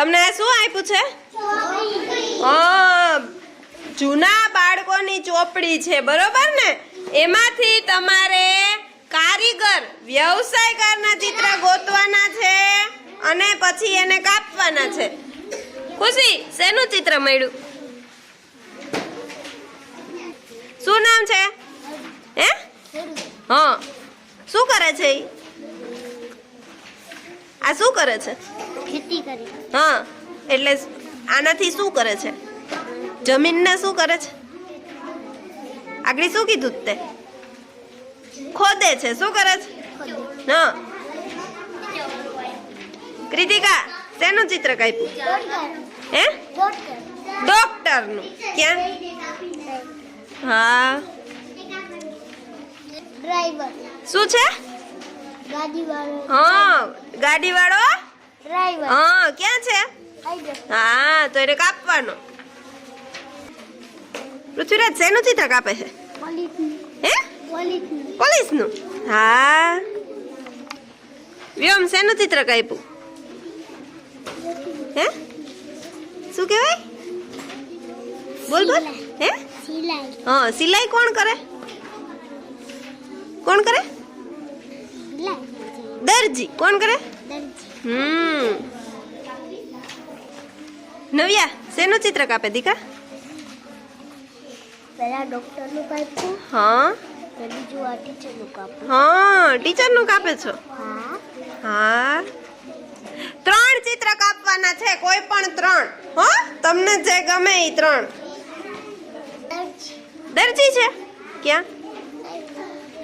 તમને શું આપ્યું છે? જૂના બાળકોની ચોપડી છે બરોબર ને? એમાંથી તમારે કારીગર વ્યવસાયકારના ચિત્ર ગોતવાના છે અને પછી એને કાપવાના છે. ખુશી શેનું ચિત્ર મળ્યું? શું નામ છે? હે? હા. શું કરે છે આ શું કરે છે? ખેતી કરે. હા એટલે આનાથી શું કરે છે? જમીનને શું કરે છે? આગળ શું કીધું તે? ખોદે છે શું કરે છે? હા. કૃતિકા શેનું ચિત્ર કાપ્યું? હે? ડોક્ટરનું. ક્યાં? હા. ડ્રાઈવર. શું છે? ગાડી વાળો હા ગાડી વાળો ડ્રાઈવર હા ક્યાં છે? હા તો એને કાપવાનો. પૃથ્વીરાજ શેનું ચિત્ર કાપે છે? હે? પોલીસનું. હા. વ્યોમ શેનું ચિત્ર કાપ્યું હે? શું કહેવાય? બોલ બોલ. હે? હા સિલાઈ કોણ કરે? કોણ કરે? દરજી. કોણ કરે? દરજી. હમ. નવ્યા શેનું ચિત્ર કાપે દીકા? પેલા ડોક્ટરનું કાપ્યું હા. બીજું આ ટીચરનું કાપ્યું હા ટીચરનું કાપે છો? હા. હા. ત્રણ ચિત્ર કાપવાના છે કોઈ પણ ત્રણ. હો તમને જે ગમે એ ત્રણ. દરજી. છે? ક્યાં?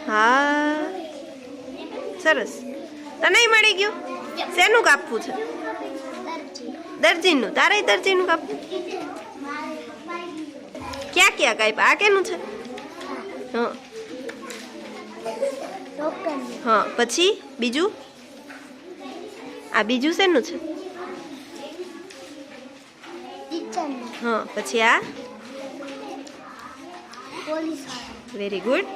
હા. સરસ. તને મળી ગયું? શેનું કાપવું છે? દરજી દરજીનું તારે દરજીનું કાપવું? ક્યાં ક્યાં કાપ્યા? આ કેનું છે? હા. પછી બીજું? આ બીજું શેનું છે? હા, પછી આ? વેરી ગુડ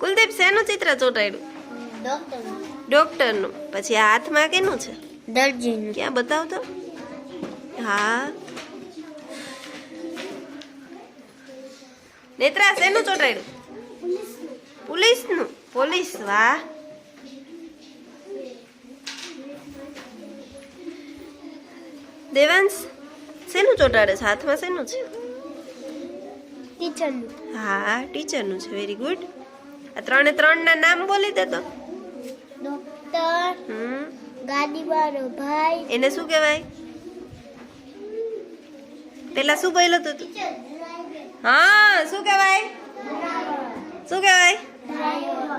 કુલદીપ, શેનું ચિત્ર ચોંટાડ્યું? ડોક્ટરનું. પછી હાથમાં કેનું છે? દરજીનું. ક્યાં બતાવતો? હા. નેત્રા શેનું ચોંટાડ્યું? પોલીસનું. પોલીસ વાહ. દેવાંશ શેનું ચોંટાડે છે? હાથમાં શેનું છે? ટીચરનું. હા ટીચરનું છે. વેરી ગુડ આ ત્રણે ત્રણના નામ બોલી દે તો ગાડી વાળો ભાઈ. એને શું કહેવાય? પેલા શું બોલ્યો તો તું? હા શું કહેવાય? શું કહેવાય?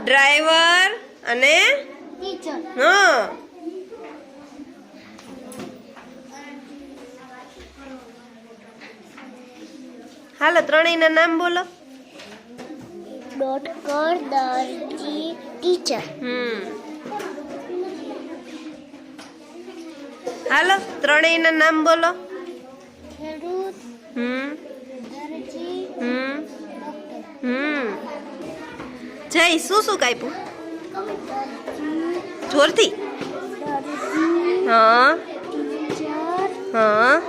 ડ્રાઈવર અને? હા. હાલો ત્રણેયના નામ બોલો. ડોક્ટર દરજી ટીચર હમ. હાલો ત્રણેયના નામ બોલો. હમ. હમ. હમ. જય શું શું કાપ્યું? જોરથી. હા. હા.